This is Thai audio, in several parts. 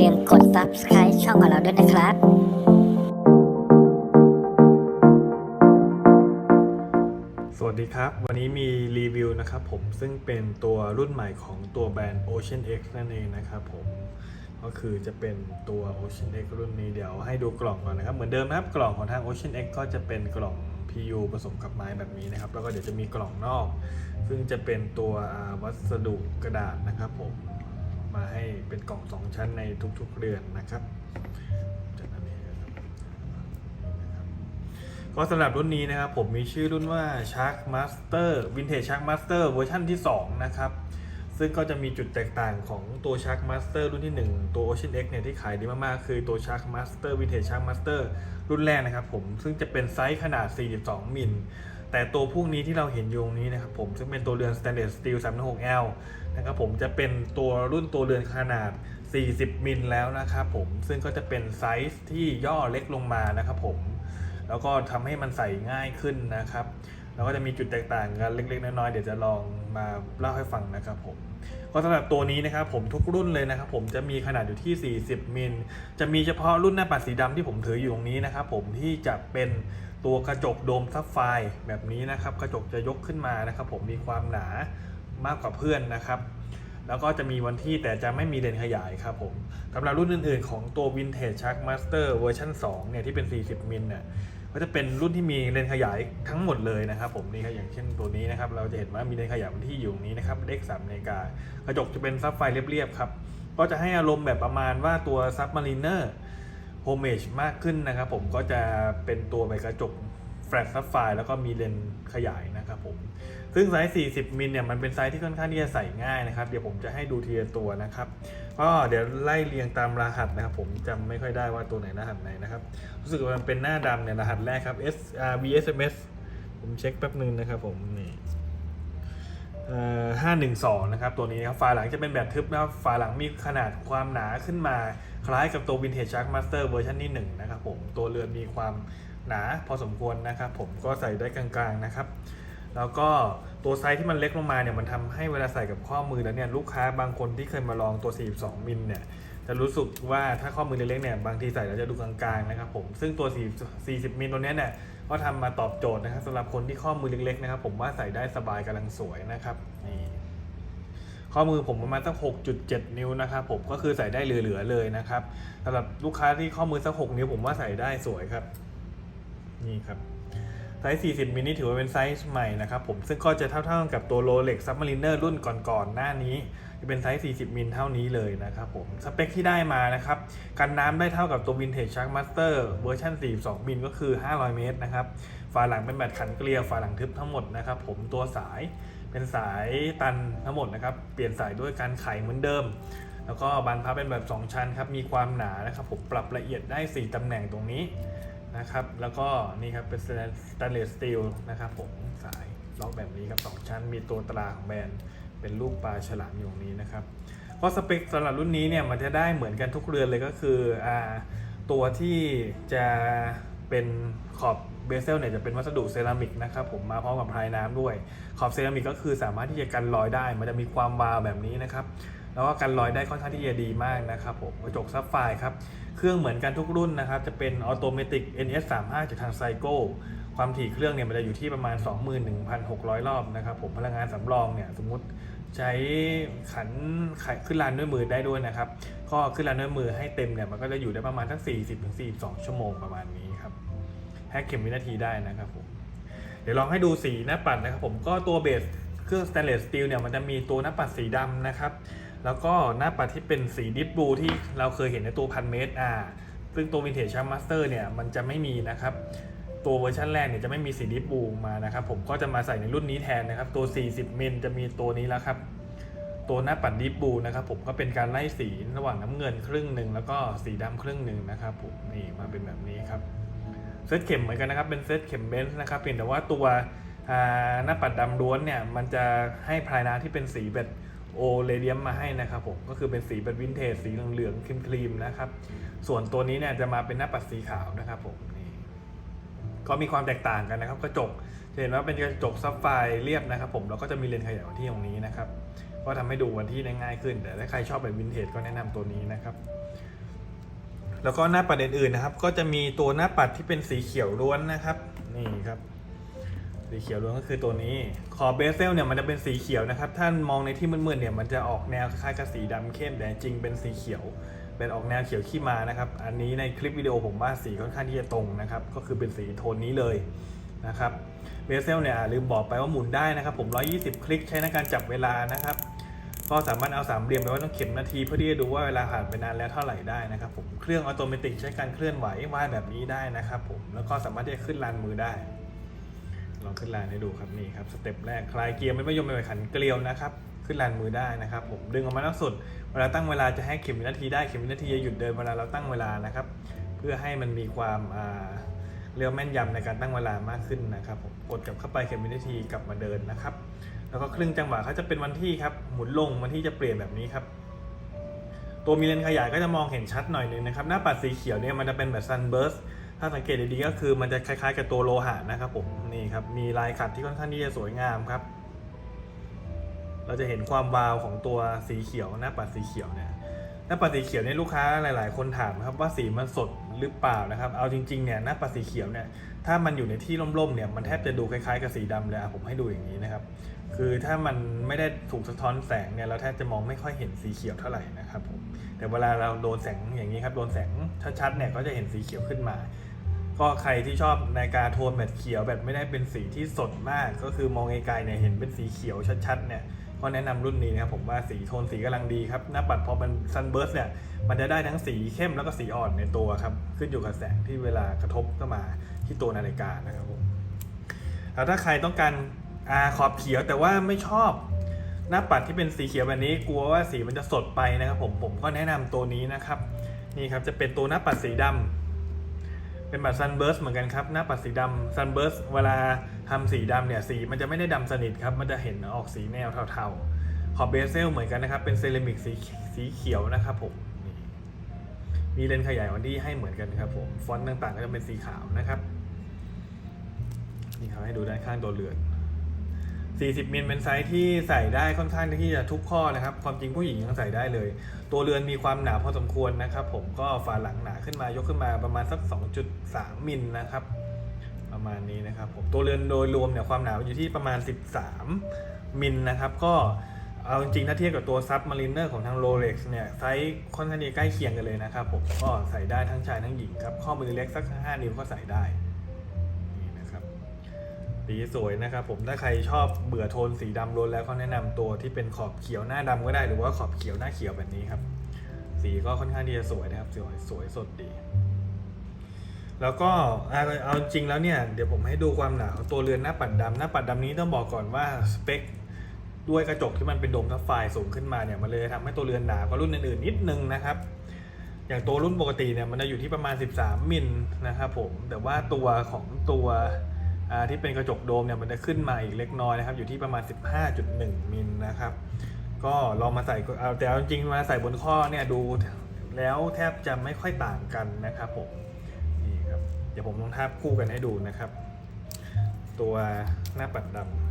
ลืมกด subscribe ช่องของเราด้วยนะครับสวัสดีครับ วันนี้มีรีวิวนะครับผมซึ่งเป็นตัวรุ่นใหม่ของตัวแบรนด์ Ocean X นั่นเองนะครับผมก็คือจะเป็นตัว Ocean X รุ่นนี้เดี๋ยวให้ดูกล่องก่อนนะครับ เหมือนเดิมนะครับกล่องของทาง Ocean X ก็จะเป็นกล่อง PU ผสมกับไม้แบบนี้นะครับ แล้วก็เดี๋ยวจะมีกล่องนอก ซึ่งจะเป็นตัววัสดุกระดาษนะครับผม มาให้เป็นกล่องสองชั้นในทุกๆเดือนนะครับจากนั้นเองนะครับก็สำหรับรุ่นนี้นะครับผมมีชื่อรุ่นว่า Shark Master Vintage Shark Master เวอร์ชันที่ 2 นะครับ ซึ่งก็จะมีจุดแตกต่างของตัว Shark Master รุ่นที่ 1 ตัว Ocean X เนี่ยที่ขายดีมากๆ คือตัว Shark Master Vintage Shark Master รุ่นแรกนะครับผมซึ่งจะเป็นไซส์ขนาด 42 มิลแต่ตัวพวกนี้ที่เราเห็นอยู่นี้นะครับผมซึ่งเป็นตัวเรือน Stainless Steel 3.6L นะครับผมจะเป็นตัวรุ่นตัวเรือนขนาด 40 มิลแล้วนะครับผมซึ่งก็จะเป็นไซส์ที่ย่อเล็กลงมานะครับผมแล้วก็ทำให้มันใส่ง่ายขึ้นนะครับ แล้วก็จะมีจุดแตกต่างกันเล็กๆน้อยๆเดี๋ยวจะลองมาเล่าให้ฟังนะครับผมก็สำหรับตัวนี้นะครับผมทุกรุ่นเลยนะครับผมจะมีขนาดอยู่ที่ 40 มิล จะมีเฉพาะรุ่นหน้าปัดสีดำที่ผมถืออยู่ตรงนี้นะครับผมที่จะเป็นตัวกระจกโดมซับไฟแบบนี้นะครับ กระจกจะยกขึ้นมานะครับผมมีความหนา มากกว่าเพื่อนนะครับ แล้วก็จะมีวันที่แต่จะไม่มีเลนขยายครับผมสำหรับรุ่นอื่นๆ ของตัว Vintage Shark Master เวอร์ชัน2เนี่ยที่เป็น 40มิลเนี่ยก็จะเป็นรุ่นที่มีเลนขยายทั้งหมดเลยนะครับผมนี่ครับอย่างเช่นตัวนี้นะครับเราจะเห็นว่ามีเลนขยายที่อยู่ตรงนี้นะครับเลข3นาฬิกากระจกจะเป็นซับไฟเรียบๆครับก็จะให้อารมณ์แบบประมาณว่าตัว Submariner Homage มากขึ้นนะครับผมก็จะเป็นตัวใบกระจก แฟลตซับไฟแล้วก็มีเลนส์ขยายนะครับผม ซึ่งไซส์ 40 มิลเนี่ยมันเป็นไซส์ที่ค่อนข้างที่จะใส่ง่ายนะครับ เดี๋ยวผมจะให้ดูทีละตัวนะครับ ก็เดี๋ยวไล่เรียงตามรหัสนะครับ ผมจำไม่ค่อยได้ว่าตัวไหนรหัสไหนนะครับ รู้สึกว่ามันเป็นหน้าดำเนี่ยรหัสแรกครับ S R V S M S ผมเช็คแป๊บนึงนะครับผมนี่ห้าหนึ่งสองนะครับ ตัวนี้ครับฝาหลังจะเป็นแบบทึบนะครับฝาหลังมีขนาดความหนาขึ้นมา คล้ายกับตัว Vintage Shark Master เวอร์ชันที่1นะครับผม ตัวเรือนมีความ หนาพอสมควรนะครับผมก็ใส่ได้กลางๆนะครับ แล้วก็ตัวไซส์ที่มันเล็กลงมาเนี่ยมันทำให้เวลาใส่กับข้อมือแล้วเนี่ยลูกค้าบางคนที่เคยมาลองตัว 42 มิลเนี่ยจะรู้สึกว่าถ้าข้อมือเล็กๆเนี่ยบางทีใส่แล้วจะดูกลางๆนะครับผมซึ่งตัว 40มิลตัวเนี้ยเนี่ยก็ทำมาตอบโจทย์นะครับสำหรับคนที่ข้อมือเล็กๆนะครับผมว่าใส่ได้สบายกำลังสวยนะครับนี่ข้อมือผมประมาณสัก 6.7 นิ้วนะครับผมก็คือใส่ได้เหลือๆเลยนะครับสำหรับลูกค้าที่ข้อมือสัก 6 นิ้วผมว่าใส่ได้สวยครับ นี่ครับไซส์ 40 มิลนี่ถือว่าเป็นไซส์ใหม่นะครับผมซึ่งก็จะเท่าๆกับตัว Rolex Submariner รุ่นก่อนๆ หน้านี้ จะเป็นไซส์ 40 มิลเท่านี้เลยนะครับผม สเปคที่ได้มานะครับ กันน้ำได้เท่ากับตัว Vintage Shark Master เวอร์ชัน42 มิลก็คือ 500 เมตรนะครับ ฝาหลังเป็นแบบขันเกลียวฝาหลังทึบทั้งหมดนะครับผมตัวสายเป็นสายตันทั้งหมดนะครับ เปลี่ยนสายด้วยการไขเหมือนเดิม แล้วก็บานพับเป็นแบบ 2 ชั้นครับมีความหนานะครับผมปรับละเอียดได้ 4ตำแหน่งตรงนี้ นะครับ แล้วก็นี่ครับเป็นสแตนเลสสตีลนะครับผมสายล็อกแบบนี้ครับสองชั้น มีตัวตราของแบรนด์เป็นรูปปลาฉลามอยู่นี้นะครับก็สเปคสำหรับรุ่นนี้เนี่ยมันจะได้เหมือนกันทุกเรือนเลยก็คืออ่าตัวที่จะเป็นขอบเบเซลเนี่ยจะเป็นวัสดุเซรามิกนะครับผมมาพร้อมกับพรายน้ำด้วย ขอบเซรามิกก็คือสามารถที่จะกันรอยได้ มันจะมีความวาวแบบนี้นะครับ แล้วก็กันรอยได้ค่อนข้างที่จะดีมากนะครับผมกระจกซับไฟครับ เครื่องเหมือนกันทุกรุ่นนะครับ จะเป็นออโตเมติก NS35 จากทางไซโก้ความถี่เครื่องเนี่ยมันจะอยู่ที่ประมาณ 21,600 รอบนะครับผมพลังงานสำรองเนี่ยสมมุติใช้ขันขขึ้นลานด้วยมือได้ด้วยนะครับก็ขึ้นลานด้วยมือให้เต็มเนี่ยมันก็จะอยู่ได้ประมาณทั้ง 40-42 ชั่วโมงประมาณนี้ครับแฮกเข็มวินาทีได้นะครับผมเดี๋ยวลองให้ดูสีหน้าปัดนะครับผมก็ตัวเบสเครื่องสแตนเลสสตีลเนี่ยมันจะมีตัวหน้าปัดสีดำนะครับ แล้วก็หน้าปัดที่เป็นสีดิสบลูที่เราเคยเห็นในตัวพันเมตรอ่าซึ่งตัว Vintage Shark Master เนี่ยมันจะไม่มีนะครับ ตัวเวอร์ชันแรกเนี่ยจะไม่มีสีดิสบลูมานะครับ ผมก็จะมาใส่ในรุ่นนี้แทนนะครับ ตัว 40 เมิลจะมีตัวนี้แล้วครับ ตัวหน้าปัดดิฟบลูนะครับ ผมก็เป็นการไล่สีระหว่างน้ำเงินครึ่งหนึ่งแล้วก็สีดำครึ่งหนึ่งนะครับผมนี่มาเป็นแบบนี้ครับเซตเข็มเหมือนกันนะครับเป็นเซตเข็มเบนซ์นะครับเพียงแต่ว่าตัวหน้าปัดดำล้วนเนี่ยมันจะให้พลายน้ำที่เป็นสีแบบ โอเลเดียมมาให้นะครับผมก็คือเป็นสีแบบวินเทจสีเหลืองๆครีมๆนะครับ ส่วนตัวนี้เนี่ยจะมาเป็นหน้าปัดสีขาวนะครับผมนี่ก็มีความแตกต่างกันนะครับ กระจกจะเห็นว่าเป็นกระจกซับไฟเรียบนะครับ ผมแล้วก็จะมีเลนส์ขยายที่ตรงนี้นะครับก็ทำให้ดูวันที่ได้ง่ายขึ้น แต่ถ้าใครชอบแบบวินเทจก็แนะนำตัวนี้นะครับ แล้วก็หน้าปัดอื่นๆนะครับ ก็จะมีตัวหน้าปัดที่เป็นสีเขียวล้วนนะครับ นี่ครับ สีเขียวล้วนก็คือตัวนี้ ขอบเบสเซลเนี่ยมันจะเป็นสีเขียวนะครับ ท่านมองในที่มืดๆเนี่ยมันจะออกแนวคล้ายกับสีดำเข้มแต่จริงเป็นสีเขียว เป็นออกแนวเขียวขี้มานะครับ อันนี้ในคลิปวิดีโอผมว่าสีค่อนข้างที่จะตรงนะครับ ก็คือเป็นสีโทนนี้เลยนะครับเบสเซลเนี่ยลืมบอกไปว่าหมุนได้นะครับ ผม 120 คลิกใช้ในการจับเวลานะครับ ก็สามารถเอาสามเหลี่ยมไปไว้ตรงเข็มนาทีเพื่อที่จะดูว่าเวลาผ่านไปนานแล้วเท่าไหร่ได้นะครับผมเครื่องออโตเมติใช้การเคลื่อนไหววาดแบบนี้ได้นะครับผมแล้วก็สามารถที่จะขึ้นลานมือได้ ลองขึ้นลานให้ดูครับนี่ครับสเต็ปแรกคลายเกียร์ไม่ประยมไม่ขันเกลียวนะครับขึ้นลานมือได้นะครับผมดึงออกมาล่าสุดเวลาตั้งเวลาจะให้เข็มวินาทีได้เข็มวินาทีจะหยุดเดินเวลาเราตั้งเวลานะครับ เพื่อให้มันมีความเรียกว่าแม่นยำในการตั้งเวลามากขึ้นนะครับผมกดกลับเข้าไปเข็มวินาทีกลับมาเดินนะครับ แล้วก็ครึ่งจังหวะเขาจะเป็นวันที่ครับหมุนลงวันที่จะเปลี่ยนแบบนี้ครับตัวมีเลนขยายก็จะมองเห็นชัดหน่อยนึงนะครับ หน้าปัดสีเขียวเนี่ยมันจะเป็นแบบ sunburst ถ้าสังเกตดีๆก็คือมันจะคล้ายๆ กับตัวโลหะนะครับผมนี่ครับมีลายขัดที่ค่อนข้างที่จะสวยงามครับ เราจะเห็นความวาวของตัวสีเขียวหน้าปัดสีเขียวเนี่ยหน้าปัดสีเขียวเนี่ยลูกค้าหลาย ๆ คนถามครับว่าสีมันสดหรือเปล่านะครับ เอาจริง ๆ เนี่ยหน้าปัดสีเขียวเนี่ยถ้ามันอยู่ในที่ร่ม ๆ เนี่ยมันแทบจะดูคล้าย ๆ กับสีดำเลยอะผมให้ดูอย่างนี้นะครับ คือถ้ามันไม่ได้ถูกสะท้อนแสงเนี่ยเราแทบจะมองไม่ค่อยเห็นสีเขียวเท่าไหร่นะครับผมแต่เวลาเราโดนแสงอย่างนี้ครับโดนแสงชัด ๆ เนี่ยก็จะเห็นสีเขียวขึ้นมา ก็ใครที่ชอบนาฬิกาโทนแบบเขียวแบบไม่ได้เป็นสีที่สดมาก ก็คือมองไกลๆเนี่ยเห็นเป็นสีเขียวชัดๆเนี่ยก็แนะนำรุ่นนี้นะครับผมว่าสีโทนสีกำลังดีครับหน้าปัดพอมันซันเบิร์สเนี่ยมันจะได้ทั้งสีเข้มแล้วก็สีอ่อนในตัวครับ ขึ้นอยู่กับแสงที่เวลากระทบเข้ามาที่ตัวนาฬิกานะครับผมแล้วถ้าใครต้องการอาขอบเขียวแต่ว่าไม่ชอบหน้าปัดที่เป็นสีเขียวแบบนี้กลัวว่าสีมันจะสดไปนะครับผมผมก็แนะนำตัวนี้นะครับนี่ครับจะเป็นตัวหน้าปัดสีดำ เป็นแบบซันเบิร์สเหมือนกันครับ หน้าปัดสีดำซันเบิร์สเวลาทำสีดำเนี่ยสีมันจะไม่ได้ดำสนิทครับ มันจะเห็นออกสีแนวเทาๆ ขอบเบเซลเหมือนกันนะครับ เป็นเซรามิกสีสีเขียวนะครับผมมีเลนส์ขยายวันที่ให้เหมือนกันครับผมฟอนต์ต่างๆ ก็จะเป็นสีขาวนะครับ นี่ครับให้ดูด้านข้างตัวเรือน 40มิลเป็นไซส์ที่ใส่ได้ค่อนข้างที่จะทุกข้อนะครับ ความจริงผู้หญิงยังใส่ได้เลย ตัวเรือนมีความหนาพอสมควรนะครับ ผมก็ฝาหลังหนาขึ้นมายกขึ้นมาประมาณสัก 2.3มิลนะครับ ประมาณนี้นะครับผมตัวเรือนโดยรวมเนี่ยความหนาอยู่ที่ประมาณ 13มิลนะครับ ก็เอาจริงถ้าเทียบกับตัวซับมารีเนอร์ของทาง Rolex เนี่ยไซส์ค่อนข้างจะใกล้เคียงกันเลยนะครับผมก็ใส่ได้ทั้งชายทั้งหญิงครับข้อมือเล็กสัก 5 นิ้วก็ใส่ได้ สีสวยนะครับผมถ้าใครชอบเบื่อโทนสีดำล้วนแล้วก็แนะนำตัวที่เป็นขอบเขียวหน้าดำก็ได้หรือว่าขอบเขียวหน้าเขียวแบบนี้ครับ สีก็ค่อนข้างที่จะสวยนะครับสวยสวยสดดี แล้วก็เอาจริงแล้วเนี่ยเดี๋ยวผมให้ดูความหนาของตัวเรือนหน้าปัดดำหน้าปัดดำนี้ต้องบอกก่อนว่าสเปคด้วยกระจกที่มันเป็นโดมทับไฟล์สูงขึ้นมาเนี่ยมันเลยทำให้ตัวเรือนหนากว่ารุ่นอื่นๆนิดนึงนะครับ อย่างตัวรุ่นปกติเนี่ยมันจะอยู่ที่ประมาณ 13 มิลนะครับผมแต่ว่าตัวของตัว ที่เป็นกระจกโดมเนี่ยมันจะขึ้นมาอีกเล็กน้อยนะครับ อยู่ที่ประมาณ 15.1 มิลนะครับ ก็ลองมาใส่เอาแต่จริงมาใส่บนข้อเนี่ยดูแล้วแทบจะไม่ค่อยต่างกันนะครับผมนี่ครับเดี๋ยวผมลองทาบคู่กันให้ดูนะครับ ตัวหน้าปัดดำ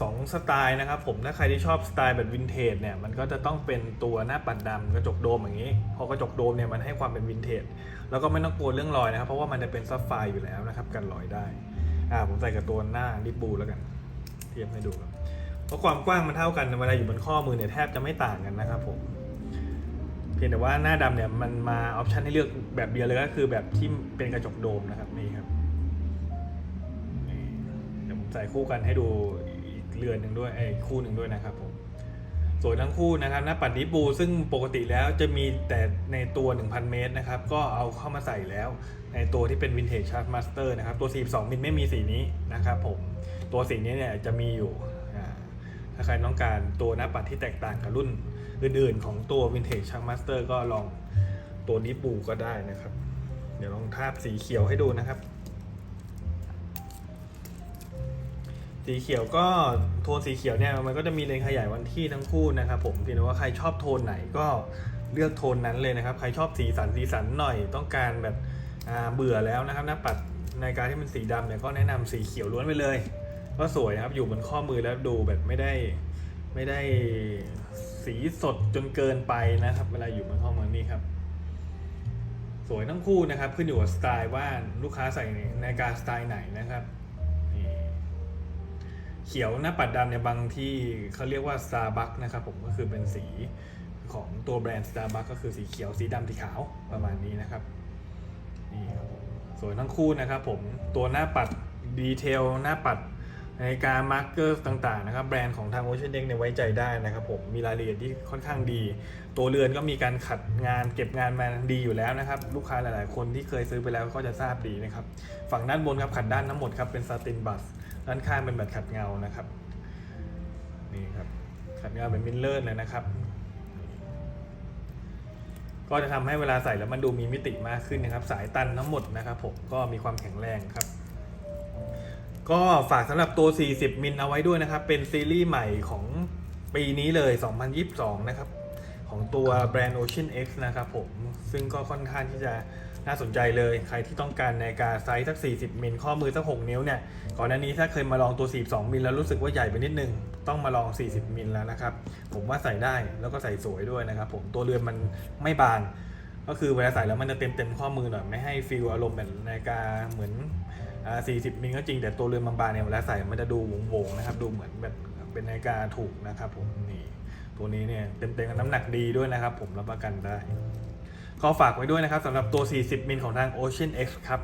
สองสไตล์นะครับผมถ้าใครที่ชอบสไตล์แบบวินเทจเนี่ยมันก็จะต้องเป็นตัวหน้าปัดดำกระจกโดมอย่างนี้ พอกระจกโดมเนี่ยมันให้ความเป็นวินเทจแล้วก็ไม่ต้องกลัวเรื่องรอยนะครับเพราะว่ามันจะเป็นซับไฟอยู่แล้วนะครับกันรอยได้อ่าผมใส่กับตัวหน้าดิบูแล้วกัน เทียบให้ดูครับเพราะความกว้างมันเท่ากันเวลาอยู่บนข้อมือเนี่ยแทบจะไม่ต่างกันนะครับผมเพียงแต่ว่าหน้าดำเนี่ยมันมาออปชันให้เลือกแบบเดียวเลยก็คือแบบที่เป็นกระจกโดมนะครับนี่ครับเดี๋ยวผมใส่คู่กันให้ดู เรือนหนึ่งด้วยไอ้คู่หนึ่งด้วยนะครับผมสวยทั้งคู่นะครับหน้าปัดดิบูซึ่งปกติแล้วจะมีแต่ในตัว 1,000 เมตรนะครับ ก็เอาเข้ามาใส่แล้ว ในตัวที่เป็น Vintage Chart Master นะครับ ตัว 42 มิลไม่มีสีนี้นะครับผม ตัวสีนี้เนี่ยจะมีอยู่ ถ้าใครต้องการตัวหน้าปัดที่แตกต่างกับรุ่นอื่นๆ ของตัว Vintage Chart Master ก็ลองตัวนี้ปูก็ได้นะครับ เดี๋ยวลองทาบสีเขียวให้ดูนะครับ สีเขียวก็โทนสีเขียวเนี่ยมันก็จะมีเลนขยายวันที่ทั้งคู่นะครับผมเพียงแต่ว่าใครชอบโทนไหนก็เลือกโทนนั้นเลยนะครับ ใครชอบสีสันสีสันหน่อยต้องการแบบเบื่อแล้วนะครับหน้าปัดในการที่เป็นสีดำเนี่ยก็แนะนำสีเขียวล้วนไปเลย ก็สวยนะครับอยู่บนข้อมือแล้วดูแบบไม่ได้ไม่ได้สีสดจนเกินไปนะครับ เวลาอยู่บนห้องมันนี่ครับ สวยทั้งคู่นะครับขึ้นอยู่กับสไตล์ว่าลูกค้าใส่ในาฬิการสไตล์ไหนนะครับ เขียวหน้าปัดดำเนี่ยบางที่เขาเรียกว่า Starbucks นะครับผมก็คือเป็นสีของตัวแบรนด์ Starbucks ก็คือสีเขียวสีดำสีขาวประมาณนี้นะครับนี่ครับสวยทั้งคู่นะครับผมตัวหน้าปัดดีเทลหน้าปัดนาฬิกามาร์กเกอร์ต่างๆนะครับแบรนด์ของทาง Ocean Deck เนี่ยไว้ใจได้นะครับผมมีรายละเอียดที่ค่อนข้างดี ตัวเรือนก็มีการขัดงานเก็บงานมาดีอยู่แล้วนะครับ ลูกค้าหลายๆ คนที่เคยซื้อไปแล้วก็จะทราบดีนะครับ ฝั่งด้านบนครับขัดด้านทั้งหมดครับเป็นซาตินบัส ด้านข้างเป็นแบบขัดเงานะครับนี่ครับขัดเงาเป็นมิลเลอร์เลยนะครับ ก็จะทำให้เวลาใส่แล้วมันดูมีมิติมากขึ้นนะครับ สายตันทั้งหมดนะครับผมก็มีความแข็งแรงครับก็ฝากสำหรับตัว 40 มิลเอาไว้ด้วยนะครับ เป็นซีรีส์ใหม่ของปีนี้เลย 2022 นะครับ ของตัวแบรนด์ Ocean X นะครับผม ซึ่งก็ค่อนข้างที่จะ น่าสนใจเลยใครที่ต้องการในาฬิการไซส์สัก 40 มิลข้อมือสัก 6 นิ้วเนี่ยก่อนหน้านี้ถ้าเคยมาลองตัว 42 มิลแล้วรู้สึกว่าใหญ่ไปนิดนึง ต้องมาลอง 40 มิลแล้วนะครับ ผมว่าใส่ได้แล้วก็ใส่สวยด้วยนะครับผมตัวเรือนมันไม่บางก็คือเวลาใส่แล้วมันจะเต็มเต็มๆข้อมือหน่อยไม่ให้ฟีลอารมณ์แบบนาฬิกาเหมือนอ40 มิลก็จริงแต่ตัวเรือนบางๆเนี่ยเวลาใส่มันจะดูโวงๆนะครับดูเหมือนแบบเป็นนาฬิกาถูกนะครับผมนี่ตัวนี้เนี่ยเต็มๆกับน้ำหนักดีด้วยนะครับ ผมรับประกันได้ ก็ฝากไว้ด้วยนะครับสำหรับตัว 40 มิลของทาง Ocean X ครับ